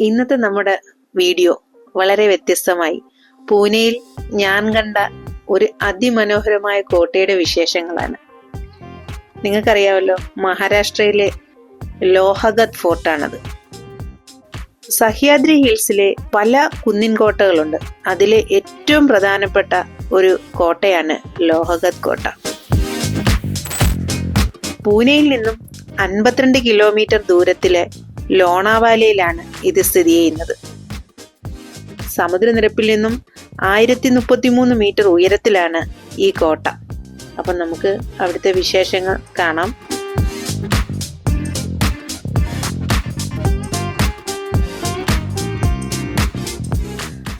ഇന്നത്തെ നമ്മുടെ വീഡിയോ വളരെ വ്യത്യസ്തമായി. പൂനെയിൽ ഞാൻ കണ്ട ഒരു അതിമനോഹരമായ കോട്ടയുടെ വിശേഷങ്ങളാണ്. നിങ്ങൾക്കറിയാമല്ലോ മഹാരാഷ്ട്രയിലെ ലോഹഗത് ഫോർട്ടാണത്. സഹ്യാദ്രി ഹിൽസിലെ പല കുന്നിൻ കോട്ടകളുണ്ട് അതിലെ ഏറ്റവും പ്രധാനപ്പെട്ട ഒരു കോട്ടയാണ് ലോഹഗത് കോട്ട. പൂനെയിൽ നിന്നും അൻപത്തിരണ്ട് കിലോമീറ്റർ ദൂരത്തിലെ ലോണാവാലയിലാണ് ഇത് സ്ഥിതി ചെയ്യുന്നത്. സമുദ്രനിരപ്പിൽ നിന്നും ആയിരത്തി മുപ്പത്തിമൂന്ന് മീറ്റർ ഉയരത്തിലാണ് ഈ കോട്ട. അപ്പം നമുക്ക് അവിടുത്തെ വിശേഷങ്ങൾ കാണാം.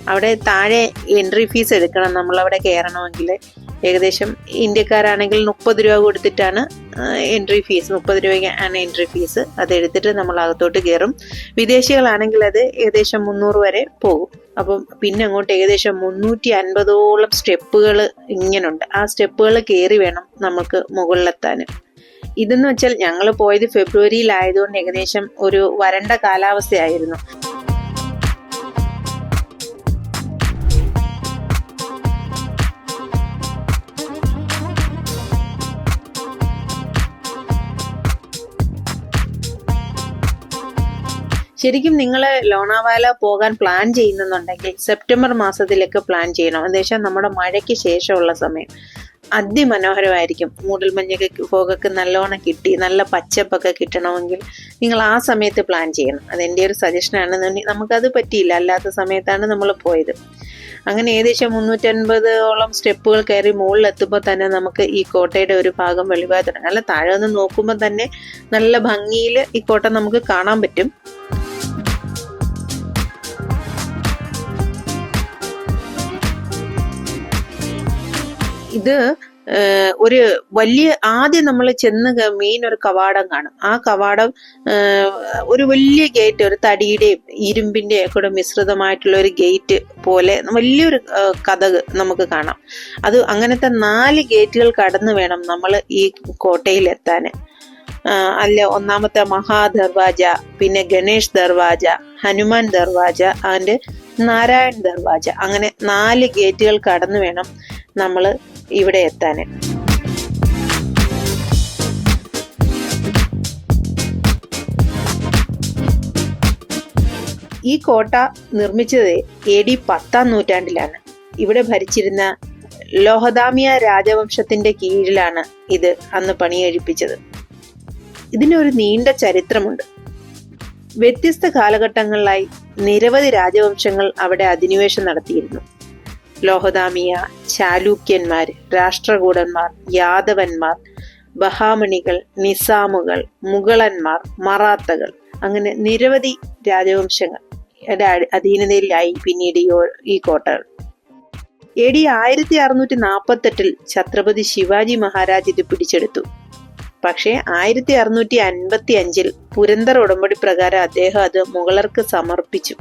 അവിടെ താഴെ എൻട്രി ഫീസ് എടുക്കണം. നമ്മൾ അവിടെ കയറണമെങ്കിൽ ഏകദേശം ഇന്ത്യക്കാരാണെങ്കിൽ മുപ്പത് രൂപ കൊടുത്തിട്ടാണ് എൻട്രി ഫീസ് മുപ്പത് രൂപയ്ക്കാണ് എൻട്രി ഫീസ് അത് എടുത്തിട്ട് നമ്മൾ അകത്തോട്ട് കയറും. വിദേശികളാണെങ്കിൽ അത് ഏകദേശം മുന്നൂറ് വരെ പോകും. അപ്പം പിന്നെ അങ്ങോട്ട് ഏകദേശം മുന്നൂറ്റി അൻപതോളം സ്റ്റെപ്പുകൾ ഇങ്ങനുണ്ട്. ആ സ്റ്റെപ്പുകൾ കയറി വേണം നമുക്ക് മുകളിലെത്താൻ. ഇതെന്ന് വെച്ചാൽ ഞങ്ങൾ പോയത് ഫെബ്രുവരിയിലായതുകൊണ്ട് ഏകദേശം ഒരു വരണ്ട കാലാവസ്ഥയായിരുന്നു. ശരിക്കും നിങ്ങൾ ലോണാവാല പോകാൻ പ്ലാൻ ചെയ്യുന്നുണ്ടെങ്കിൽ സെപ്റ്റംബർ മാസത്തിലേക്ക് പ്ലാൻ ചെയ്യണം. ഏകദേശം നമ്മുടെ മഴയ്ക്ക് ശേഷമുള്ള സമയം. അതിമനോഹരമായിരിക്കും. മൂടൽമഞ്ഞൊക്കെ പോകൊക്കെ നല്ലോണം കിട്ടി നല്ല പച്ചപ്പൊക്കെ കിട്ടണമെങ്കിൽ നിങ്ങൾ ആ സമയത്ത് പ്ലാൻ ചെയ്യണം. അതെന്റെ ഒരു സജഷനാണ് നമുക്കത് പറ്റിയില്ല. അല്ലാത്ത സമയത്താണ് നമ്മൾ പോയത്. അങ്ങനെ ഏകദേശം മുന്നൂറ്റൻപതോളം സ്റ്റെപ്പുകൾ കയറി മുകളിലെത്തുമ്പോൾ തന്നെ നമുക്ക് ഈ കോട്ടയുടെ ഒരു ഭാഗം വെളിവായി തുടങ്ങും. അല്ല താഴെ നിന്ന് നോക്കുമ്പോൾ തന്നെ നല്ല ഭംഗിയിൽ ഈ കോട്ട നമുക്ക് കാണാൻ പറ്റും. ഇത് ഒരു വലിയ ആദ്യം നമ്മൾ ചെന്ന് മെയിൻ ഒരു കവാടം കാണും. ആ കവാടം ഒരു വലിയ ഗേറ്റ് ഒരു തടിയുടെയും ഇരുമ്പിന്റെ കൂടെ മിശ്രിതമായിട്ടുള്ള ഒരു ഗേറ്റ് പോലെ വലിയൊരു കഥക് നമുക്ക് കാണാം. അത് അങ്ങനത്തെ നാല് ഗേറ്റുകൾ കടന്നു വേണം നമ്മൾ ഈ കോട്ടയിൽ എത്താൻ. അല്ല ഒന്നാമത്തെ മഹാ ദർവാജ പിന്നെ ഗണേഷ് ദർവാജ ഹനുമാൻ ദർവാജ ആൻഡ് നാരായൺ ദർവാജ. അങ്ങനെ നാല് ഗേറ്റുകൾ കടന്നു വേണം നമ്മൾ ഇവിടെ എത്താൻ ഈ കോട്ട നിർമ്മിച്ചത് എ ഡി പത്താം നൂറ്റാണ്ടിലാണ്. ഇവിടെ ഭരിച്ചിരുന്ന ലോഹദാമിയ രാജവംശത്തിന്റെ കീഴിലാണ് ഇത് അന്ന് പണിയെഴുപ്പിച്ചത്. ഇതിനൊരു നീണ്ട ചരിത്രമുണ്ട്. വ്യത്യസ്ത കാലഘട്ടങ്ങളിലായി നിരവധി രാജവംശങ്ങൾ അവിടെ അധിനിവേശം നടത്തിയിരുന്നു. ലോഹദാമിയ ചാലൂക്യന്മാർ രാഷ്ട്രകൂടന്മാർ യാദവന്മാർ ബഹാമണികൾ നിസാമുകൾ മുഗളന്മാർ മറാത്തകൾ. അങ്ങനെ നിരവധി രാജവംശങ്ങൾ അധീനതയിലായി പിന്നീട് ഈ കോട്ടകൾ. എ ഡി ആയിരത്തി അറുന്നൂറ്റി നാൽപ്പത്തെട്ടിൽ ഛത്രപതി ശിവാജി മഹാരാജ് ഇത് പിടിച്ചെടുത്തു. പക്ഷേ ആയിരത്തി അറുന്നൂറ്റി അൻപത്തി അഞ്ചിൽ പുരന്തർ ഉടമ്പടി പ്രകാരം അദ്ദേഹം അത് മുഗളർക്ക് സമർപ്പിച്ചു.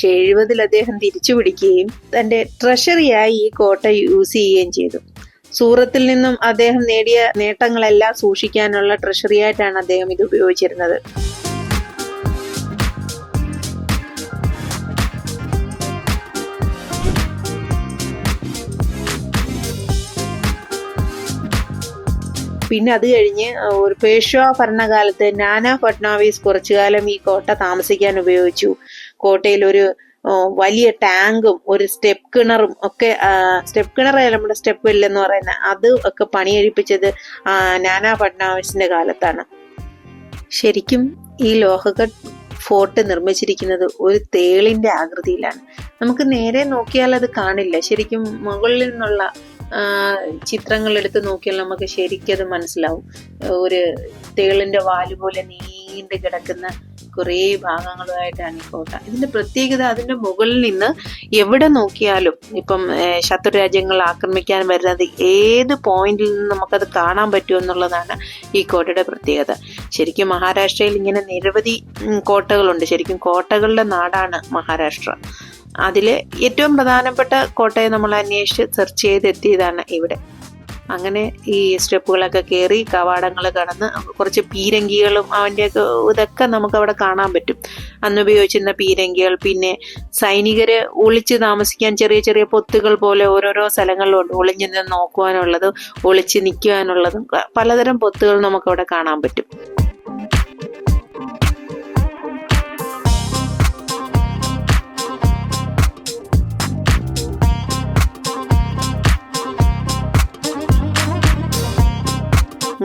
പക്ഷെ എഴുപതിൽ അദ്ദേഹം തിരിച്ചു പിടിക്കുകയും തന്റെ ട്രഷറിയായി ഈ കോട്ട യൂസ് ചെയ്യുകയും ചെയ്തു. സൂറത്തിൽ നിന്നും അദ്ദേഹം നേടിയ നേട്ടങ്ങളെല്ലാം സൂക്ഷിക്കാനുള്ള ട്രഷറിയായിട്ടാണ് അദ്ദേഹം ഇത് ഉപയോഗിച്ചിരുന്നത്. പിന്നെ അത് കഴിഞ്ഞ് ഒരു പേഷ്വാ ഭരണകാലത്ത് നാനാ ഫട്നാവിസ് കുറച്ചു കാലം ഈ കോട്ട താമസിക്കാൻ ഉപയോഗിച്ചു. കോട്ടയിൽ ഒരു വലിയ ടാങ്കും ഒരു സ്റ്റെപ്പ് കിണറും ഒക്കെ സ്റ്റെപ്പ് കിണർ നമ്മുടെ സ്റ്റെപ്പ് ഇല്ലെന്ന് പറയുന്ന അത് ഒക്കെ പണിയെഴുപ്പിച്ചത് നാനാ ഫഡ്നാവിസിന്റെ കാലത്താണ്. ശരിക്കും ഈ ലോഹഗഡ് ഫോർട്ട് നിർമ്മിച്ചിരിക്കുന്നത് ഒരു തേളിന്റെ ആകൃതിയിലാണ്. നമുക്ക് നേരെ നോക്കിയാൽ അത് കാണില്ല. ശരിക്കും മുകളിൽ നിന്നുള്ള ചിത്രങ്ങൾ എടുത്ത് നോക്കിയാൽ നമുക്ക് ശരിക്കും അത് മനസ്സിലാവും. ഒരു തേളിന്റെ വാൽ പോലെ നീണ്ടു കിടക്കുന്ന കുറേ ഭാഗങ്ങളുമായിട്ടാണ് ഈ കോട്ട ഇതിന്റെ പ്രത്യേകത അതിന്റെ മുകളിൽ നിന്ന് എവിടെ നോക്കിയാലും ഇപ്പം ശത്രു രാജ്യങ്ങൾ ആക്രമിക്കാൻ വരുന്നത് ഏത് പോയിന്റിൽ നിന്ന് നമുക്കത് കാണാൻ പറ്റുമെന്നുള്ളതാണ് ഈ കോട്ടയുടെ പ്രത്യേകത. ശരിക്കും മഹാരാഷ്ട്രയിൽ ഇങ്ങനെ നിരവധി കോട്ടകളുണ്ട്. ശരിക്കും കോട്ടകളുടെ നാടാണ് മഹാരാഷ്ട്ര. അതിലെ ഏറ്റവും പ്രധാനപ്പെട്ട കോട്ടയെ നമ്മൾ അന്വേഷിച്ച് സെർച്ച് ചെയ്തെത്തിയതാണ് ഇവിടെ. അങ്ങനെ ഈ സ്റ്റെപ്പുകളൊക്കെ കയറി കവാടങ്ങൾ കടന്ന് കുറച്ച് പീരങ്കികളും അവന്റെയൊക്കെ ഇതൊക്കെ നമുക്ക് അവിടെ കാണാൻ പറ്റും. അന്ന് ഉപയോഗിച്ചിരുന്ന പീരങ്കികൾ പിന്നെ സൈനികരെ ഒളിച്ച് താമസിക്കാൻ ചെറിയ ചെറിയ പൊത്തുകൾ പോലെ ഓരോരോ സ്ഥലങ്ങളിലുണ്ട്. ഒളിഞ്ഞു നിന്ന് നോക്കുവാനുള്ളതും ഒളിച്ച് നിൽക്കുവാനുള്ളതും പലതരം പൊത്തുകൾ നമുക്കവിടെ കാണാൻ പറ്റും.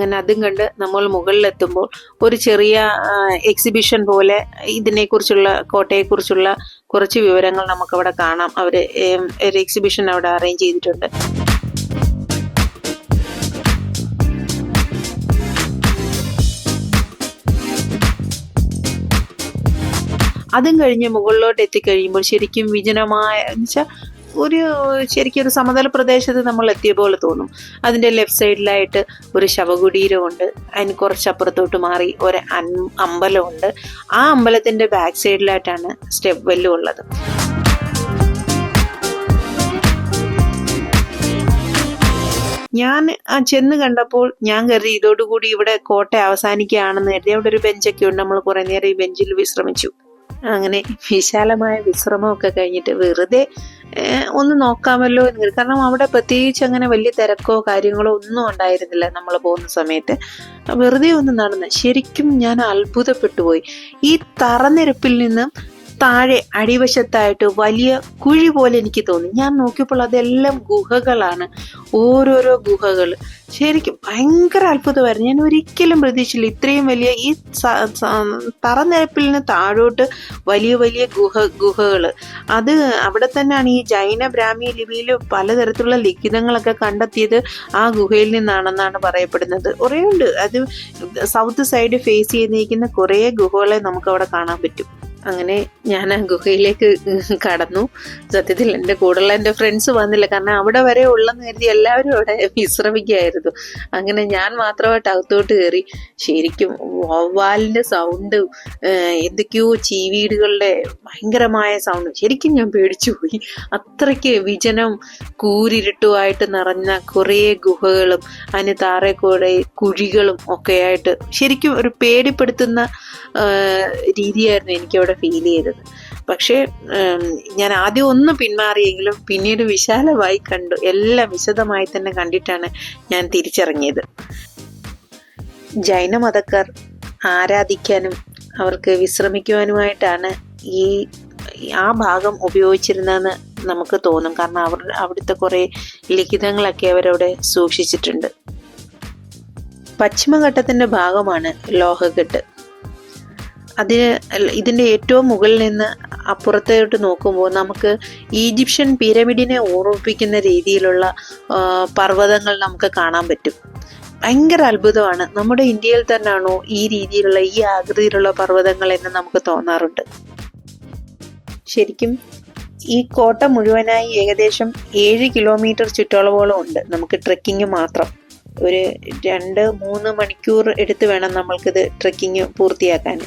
അങ്ങനെ അതും കണ്ട് നമ്മൾ മുകളിലെത്തുമ്പോൾ ഒരു ചെറിയ എക്സിബിഷൻ പോലെ ഇതിനെക്കുറിച്ചുള്ള കോട്ടയെക്കുറിച്ചുള്ള കുറച്ച് വിവരങ്ങൾ നമുക്ക് നമുക്കവിടെ കാണാം. അവർ ഒരു എക്സിബിഷൻ അവിടെ അറേഞ്ച് ചെയ്തിട്ടുണ്ട്. അതും കഴിഞ്ഞ് മുകളിലോട്ട് എത്തിക്കഴിയുമ്പോൾ ശരിക്കും വിജനമായ എന്നുവെച്ചാൽ ഒരു ശരിക്കും ഒരു സമതല പ്രദേശത്ത് നമ്മൾ എത്തിയ പോലെ തോന്നും. അതിന്റെ ലെഫ്റ്റ് സൈഡിലായിട്ട് ഒരു ശവകുടീരമുണ്ട്. അതിന് കുറച്ചപ്പുറത്തോട്ട് മാറി ഒരു അമ്പലം അമ്പലമുണ്ട്. ആ അമ്പലത്തിന്റെ ബാക്ക് സൈഡിലായിട്ടാണ് സ്റ്റെപ്പ് വെല്ലും ഉള്ളത്. ഞാൻ ആ ചെന്ന് കണ്ടപ്പോൾ ഞാൻ കരുതി ഇതോടുകൂടി ഇവിടെ കോട്ട അവസാനിക്കുകയാണെന്ന് കരുതി. അവിടെ ഒരു ബെഞ്ചൊക്കെ ഉണ്ട്. നമ്മൾ കുറെ നേരം ഈ ബെഞ്ചിൽ വിശ്രമിച്ചു. അങ്ങനെ വിശാലമായ വിശ്രമമൊക്കെ കഴിഞ്ഞിട്ട് വെറുതെ ഒന്ന് നോക്കാമല്ലോ എന്ന് കരുതി. കാരണം അവിടെ പ്രത്യേകിച്ച് അങ്ങനെ വലിയ തിരക്കോ കാര്യങ്ങളോ ഒന്നും ഉണ്ടായിരുന്നില്ല നമ്മൾ പോകുന്ന സമയത്ത് വെറുതെ ഒന്ന് നടന്ന് ശരിക്കും ഞാൻ അത്ഭുതപ്പെട്ടു പോയി ഈ തറനിരപ്പിൽ നിന്ന് താഴെ അടിവശത്തായിട്ട് വലിയ കുഴി പോലെ എനിക്ക് തോന്നി. ഞാൻ നോക്കിയപ്പോൾ അതെല്ലാം ഗുഹകളാണ്. ഓരോരോ ഗുഹകൾ. ശരിക്കും ഭയങ്കര അത്ഭുതമായിരുന്നു. ഞാൻ ഒരിക്കലും പ്രതീക്ഷിച്ചില്ല ഇത്രയും വലിയ ഈ തറനിരപ്പിൽ നിന്ന് താഴോട്ട് വലിയ വലിയ ഗുഹ ഗുഹകൾ അത് അവിടെ തന്നെയാണ് ഈ ജൈന ബ്രാഹ്മി ലിപിയിൽ പലതരത്തിലുള്ള ലിഖിതങ്ങളൊക്കെ കണ്ടെത്തിയത് ആ ഗുഹയിൽ നിന്നാണെന്നാണ് പറയപ്പെടുന്നത്. കുറേ ഉണ്ട് അത് സൗത്ത് സൈഡ് ഫേസ് ചെയ്തിരിക്കുന്ന കുറേ ഗുഹകളെ നമുക്ക് അവിടെ കാണാൻ പറ്റും. അങ്ങനെ ഞാൻ ആ ഗുഹയിലേക്ക് കടന്നു. സത്യത്തിൽ എന്റെ കൂടെയുള്ള എന്റെ ഫ്രണ്ട്സ് വന്നില്ല. കാരണം അവിടെ വരെ ഉള്ളെന്ന് കരുതി എല്ലാവരും അവിടെ വിശ്രമിക്കുകയായിരുന്നു. അങ്ങനെ ഞാൻ മാത്രമായിട്ട് അകത്തോട്ട് കയറി. ശരിക്കും വവ്വാലിന്റെ സൗണ്ട് എന്തൊക്കെയോ ചീവീടുകളുടെ ഭയങ്കരമായ സൗണ്ട് ശരിക്കും ഞാൻ പേടിച്ചു പോയി. അത്രയ്ക്ക് വിജനം കൂരിരുട്ടുമായിട്ട് നിറഞ്ഞ കുറേ ഗുഹകളും അതിന് താറെ കൂടെ കുഴികളും ഒക്കെയായിട്ട് ശരിക്കും ഒരു പേടിപ്പെടുത്തുന്ന രീതിയായിരുന്നു എനിക്കവിടെ ഫീൽ ചെയ്തത്. പക്ഷേ ഞാൻ ആദ്യം ഒന്ന് പിന്മാറിയെങ്കിലും പിന്നീട് വിശാലമായി കണ്ടു. എല്ലാം വിശദമായി തന്നെ കണ്ടിട്ടാണ് ഞാൻ തിരിച്ചിറങ്ങിയത്. ജൈന മതക്കാർ ആരാധിക്കാനും അവർക്ക് വിശ്രമിക്കുവാനുമായിട്ടാണ് ഈ ആ ഭാഗം ഉപയോഗിച്ചിരുന്നതെന്ന് നമുക്ക് തോന്നും. കാരണം അവർ അവിടുത്തെ കുറേ ലിഖിതങ്ങളൊക്കെ അവരവിടെ സൂക്ഷിച്ചിട്ടുണ്ട്. പശ്ചിമഘട്ടത്തിന്റെ ഭാഗമാണ് ലോഹഘട്ട്. അതിന് ഇതിന്റെ ഏറ്റവും മുകളിൽ നിന്ന് അപ്പുറത്തോട്ട് നോക്കുമ്പോൾ നമുക്ക് ഈജിപ്ഷ്യൻ പിരമിഡിനെ ഓർമ്മിപ്പിക്കുന്ന രീതിയിലുള്ള പർവതങ്ങൾ നമുക്ക് കാണാൻ പറ്റും. ഭയങ്കര അത്ഭുതമാണ്. നമ്മുടെ ഇന്ത്യയിൽ തന്നെയാണോ ഈ രീതിയിലുള്ള ഈ ആകൃതിയിലുള്ള പർവതങ്ങൾ എന്ന് നമുക്ക് തോന്നാറുണ്ട്. ശരിക്കും ഈ കോട്ട മുഴുവനായി ഏകദേശം ഏഴ് കിലോമീറ്റർ ചുറ്റളവോളം ഉണ്ട്. നമുക്ക് ട്രെക്കിംഗ് മാത്രം. ഒരു രണ്ട് മൂന്ന് മണിക്കൂർ എടുത്ത് വേണം നമ്മൾക്കിത് ട്രെക്കിംഗ് പൂർത്തിയാക്കാൻ.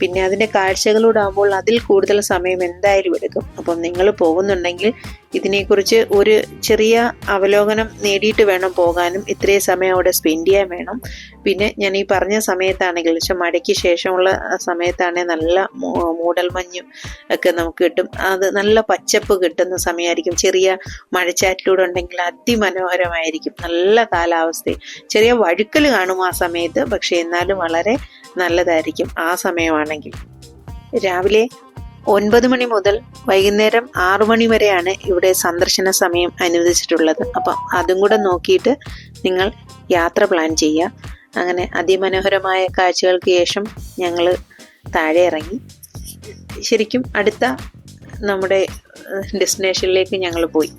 പിന്നെ അതിന്റെ കാഴ്ചകളോടാകുമ്പോൾ അതിൽ കൂടുതൽ സമയം എന്തായാലും എടുക്കും. അപ്പം നിങ്ങൾ പോകുന്നുണ്ടെങ്കിൽ ഇതിനെക്കുറിച്ച് ഒരു ചെറിയ അവലോകനം നേടിയിട്ട് വേണം പോകാനും. ഇത്രയും സമയം അവിടെ സ്പെൻഡ് ചെയ്യാൻ വേണം. പിന്നെ ഞാൻ ഈ പറഞ്ഞ സമയത്താണെങ്കിൽ പക്ഷെ മഴയ്ക്ക് ശേഷമുള്ള സമയത്താണെങ്കിൽ നല്ല മൂടൽമഞ്ഞും ഒക്കെ നമുക്ക് കിട്ടും. അത് നല്ല പച്ചപ്പ് കിട്ടുന്ന സമയമായിരിക്കും. ചെറിയ മഴച്ചാറ്റിലൂടെ ഉണ്ടെങ്കിൽ അതിമനോഹരമായിരിക്കും. നല്ല കാലാവസ്ഥയും ചെറിയ വഴുക്കൽ കാണും ആ സമയത്ത്. പക്ഷെ എന്നാലും വളരെ നല്ലതായിരിക്കും ആ സമയമാണെങ്കിൽ. രാവിലെ ഒൻപത് മണി മുതൽ വൈകുന്നേരം ആറു മണി വരെയാണ് ഇവിടെ സന്ദർശന സമയം അനുവദിച്ചിട്ടുള്ളത്. അപ്പം അതും കൂടെ നോക്കിയിട്ട് നിങ്ങൾ യാത്ര പ്ലാൻ ചെയ്യുക. അങ്ങനെ അതിമനോഹരമായ കാഴ്ചകൾക്ക് ശേഷം ഞങ്ങൾ താഴെ ഇറങ്ങി. ശരിക്കും അടുത്ത നമ്മുടെ ഡെസ്റ്റിനേഷനിലേക്ക് ഞങ്ങൾ പോയി.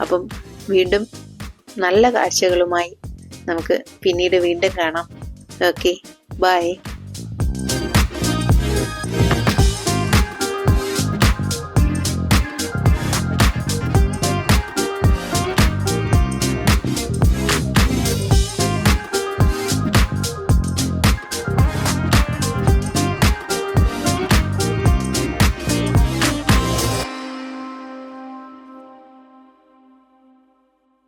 അപ്പം വീണ്ടും നല്ല കാഴ്ചകളുമായി നമുക്ക് പിന്നീട് വീണ്ടും കാണാം. Okay bye.